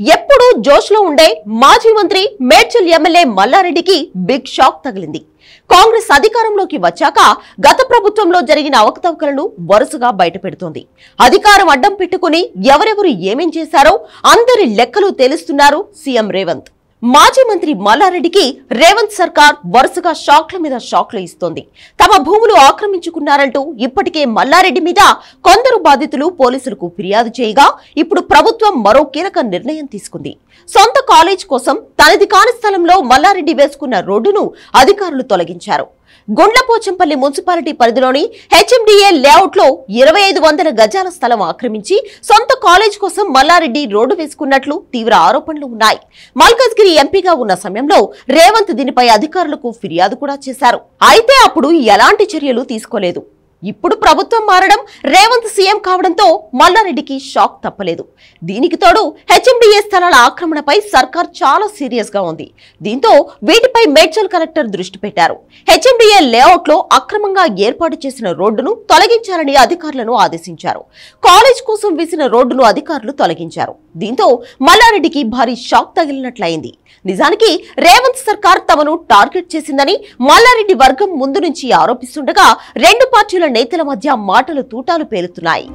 ఎప్పుడూ జోష్లో ఉండే మాజీ మంత్రి మేడ్చల్ ఎమ్మెల్యే మల్లారెడ్డికి బిగ్ షాక్ తగిలింది. కాంగ్రెస్ అధికారంలోకి వచ్చాక గత ప్రభుత్వంలో జరిగిన అవకతవకలను వరుసగా బయటపెడుతోంది అధికారం అడ్డం పెట్టుకుని ఎవరెవరు ఏమేం చేశారో అందరి లెక్కలు తెలుస్తున్నారు సీఎం రేవంత్. మాజీ మంత్రి మల్లారెడ్డికి రేవంత్ సర్కార్ వరుసగా షాక్ల మీద షాక్లు ఇస్తోంది. తమ భూములు ఆక్రమించుకున్నారంటూ ఇప్పటికే మల్లారెడ్డి మీద కొందరు బాధితులు పోలీసులకు ఫిర్యాదు చేయగా ఇప్పుడు ప్రభుత్వం మరో కీలక నిర్ణయం తీసుకుంది. సొంత కాలేజ్ కోసం తనది కాని స్థలంలో మల్లారెడ్డి వేసుకున్న రోడ్డును అధికారులు తొలగించారు. గుండ్లపోచంపల్లి మున్సిపాలిటీ పరిధిలోని హెచ్ఎండిఏ లేఅవుట్లో ఇరవై ఐదు వందల గజాల స్థలం ఆక్రమించి సొంత కాలేజ్ కోసం మల్లారెడ్డి రోడ్డు వేసుకున్నట్లు తీవ్ర ఆరోపణలు ఉన్నాయి. మల్కజ్గిరి ఎంపీగా ఉన్న సమయంలో రేవంత్ దీనిపై అధికారులకు ఫిర్యాదు కూడా చేశారు. అయితే అప్పుడు ఎలాంటి చర్యలు తీసుకోలేదు. ఇప్పుడు ప్రభుత్వం మారడం రేవంత్ సీఎం కావడంతో మల్లారెడ్డికి షాక్ తప్పలేదు. దీనికి తోడు హెచ్ఎండిఏ స్థలాల ఆక్రమణపై సర్కార్ చాలా సీరియస్గా ఉంది. దీంతో వీటిపై మేడ్చల్ కలెక్టర్ దృష్టి పెట్టారు. హెచ్ఎండిఏ లేఅవుట్లో అక్రమంగా ఏర్పాటు చేసిన రోడ్డును తొలగించాలని అధికారులను ఆదేశించారు. కాలేజ్ కోసం వేసిన రోడ్డును అధికారులు తొలగించారు. దీంతో మల్లారెడ్డికి భారీ షాక్ తగిలినట్లయింది. నిజానికి రేవంత్ సర్కార్ తమను టార్గెట్ చేసిందని మల్లారెడ్డి వర్గం ముందు నుంచి ఆరోపిస్తుండగా రెండు పార్టీల నేతల మధ్య మాటలు తూటాలు పేలుతున్నాయి.